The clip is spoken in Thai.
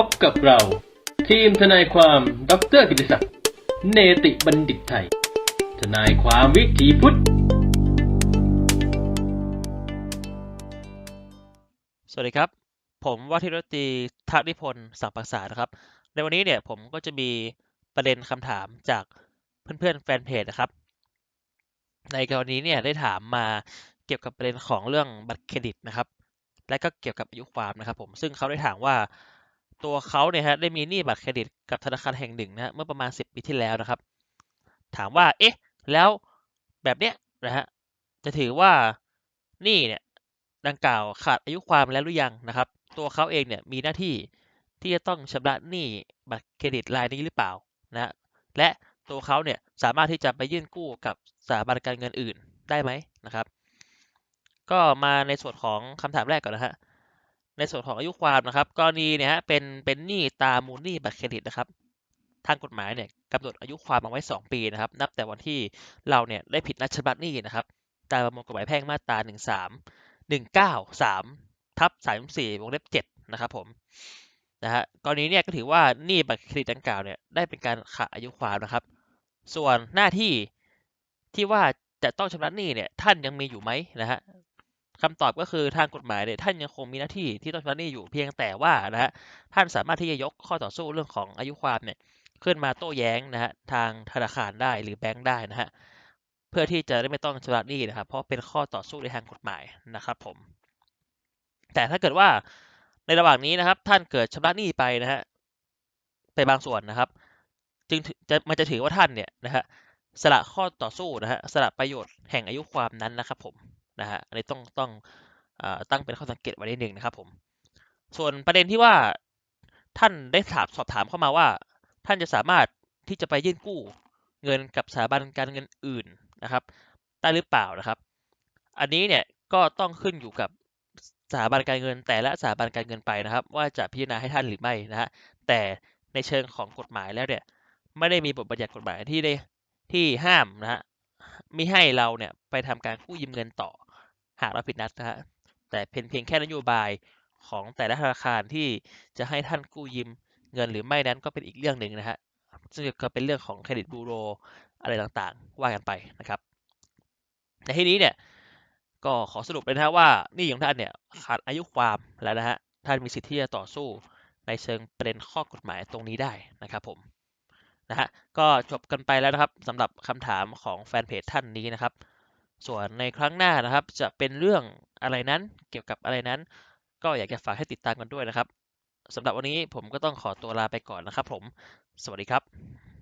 พบกับเรา ทีมทนายความดรกิติศักดิ์เนติบัณฑิตไทย ทนายความวิถีพุทธ สวัสดีครับ ผมว่าที่รตีทักนิพนธ์สังปักษานะครับ ในวันนี้เนี่ยผมก็จะมีประเด็นคำถามจากเพื่อนๆแฟนเพจนะครับ ในกรณีเนี่ยได้ถามมาเกี่ยวกับประเด็นของเรื่องบัตรเครดิตนะครับ และก็เกี่ยวกับอายุความนะครับ ผมซึ่งเขาได้ถามว่า ตัวเขาเนี่ยฮะได้มีหนี้บัตรเครดิตกับธนาคารแห่งหนึ่งนะฮะเมื่อประมาณ 10 ปีที่แล้วนะครับ ถามว่าเอ๊ะแล้วแบบเนี้ยนะฮะจะถือว่าหนี้เนี่ยดังกล่าวขาดอายุความแล้วหรือยังนะครับ ตัวเขาเองเนี่ยมีหน้าที่ที่จะต้องชำระหนี้บัตรเครดิตรายนี้หรือเปล่านะฮะและตัวเขาเนี่ยสามารถที่จะไปยื่นกู้กับสถาบันการเงินอื่นได้ไหมนะครับ ก็มาในส่วนของคำถามแรกก่อนนะฮะ ในส่วนของอายุความนะครับกรณีเนี่ยฮะเป็นเป็นหนี้ตามมูลหนี้บัตรเครดิตนะครับ ทางกฎหมายเนี่ยกำหนดอายุความเอาไว้ 2 ปีนะครับ นับแต่วันที่เราเนี่ยได้ผิดนัดชำระหนี้นะครับตามประมวลกฎหมายแพ่งมาตรา 13 193ทับ34วงเล็บ7นะครับผมนะฮะกรณีเนี่ยก็ถือว่าหนี้บัตรเครดิตดังกล่าวเนี่ยได้เป็นการขาดอายุความนะครับ ส่วนหน้าที่ที่ว่าจะต้องชำระหนี้เนี่ยท่านยังมีอยู่ไหมนะฮะ คำตอบก็คือทางกฎหมายเนี่ยท่านยังคงมีหน้าที่ที่ต้องชำระหนี้อยู่เพียงแต่ว่านะฮะท่านสามารถที่จะยกข้อต่อสู้เรื่องของอายุความเนี่ยขึ้นมาโต้แย้งนะฮะทางธนาคารได้หรือแบงก์ได้นะฮะเพื่อที่จะได้ไม่ต้องชำระหนี้นะครับเพราะเป็นข้อต่อสู้ในทางกฎหมายนะครับผม แต่ถ้าเกิดว่าในระหว่างนี้นะครับ ท่านเกิดชำระหนี้ไปนะฮะไปบางส่วนนะครับ จึงจะมันจะถือว่าท่านเนี่ยนะฮะสละข้อต่อสู้นะฮะสละประโยชน์แห่งอายุความนั้นนะครับผม นะฮะ อันนี้ต้องต้องอตั้งเป็นข้อสังเกตไว้นิดนึงนะครับผม ส่วนประเด็นที่ว่าท่านได้ถามสอบถามเข้ามาว่า ท่านจะสามารถที่จะไปยื่นกู้เงินกับสถาบันการเงินอื่นนะครับ ได้หรือเปล่านะครับ อันนี้เนี่ยก็ต้องขึ้นอยู่กับสถาบันการเงิน แต่ละสถาบันการเงินไปนะครับ ว่าจะพิจารณาให้ท่านหรือไม่นะฮะแต่ในเชิงของกฎหมายแล้วเนี่ยไม่ได้มีบทบัญญัติกฎหมายที่ได้ที่ห้ามนะฮะมิให้เราเนี่ยไปทำการกู้ยืมเงินต่อากเราผิดนัดนะฮะแต่เพียงเพียงแค่นโยบายของแต่ละธนาคารที่จะให้ท่านกู้ยืมเงินหรือไม่นั้นก็เป็นอีกเรื่องหนึ่งนะฮะซึ่งก็เป็นเรื่องของเครดิตบูโรอะไรต่างๆ ว่ากันไปนะครับในที่นี้เนี่ยก็ขอสรุปเลยนะฮะว่านี่ของท่านเนี่ยขาดอายุความแล้วนะฮะท่านมีสิทธิ์ที่จะต่อสู้ในเชิงประเด็นข้อกฎหมายตรงนี้ได้นะครับผมนะฮะก็จบกันไปแล้วนะครับสำหรับคำถามของแฟนเพจท่านนี้นะครับ ส่วนในครั้งหน้านะครับ จะเป็นเรื่องอะไรนั้นเกี่ยวกับอะไรนั้น ก็อยากจะฝากให้ติดตามกันด้วยนะครับสำหรับวันนี้ผมก็ต้องขอตัวลาไปก่อนนะครับผม สวัสดีครับ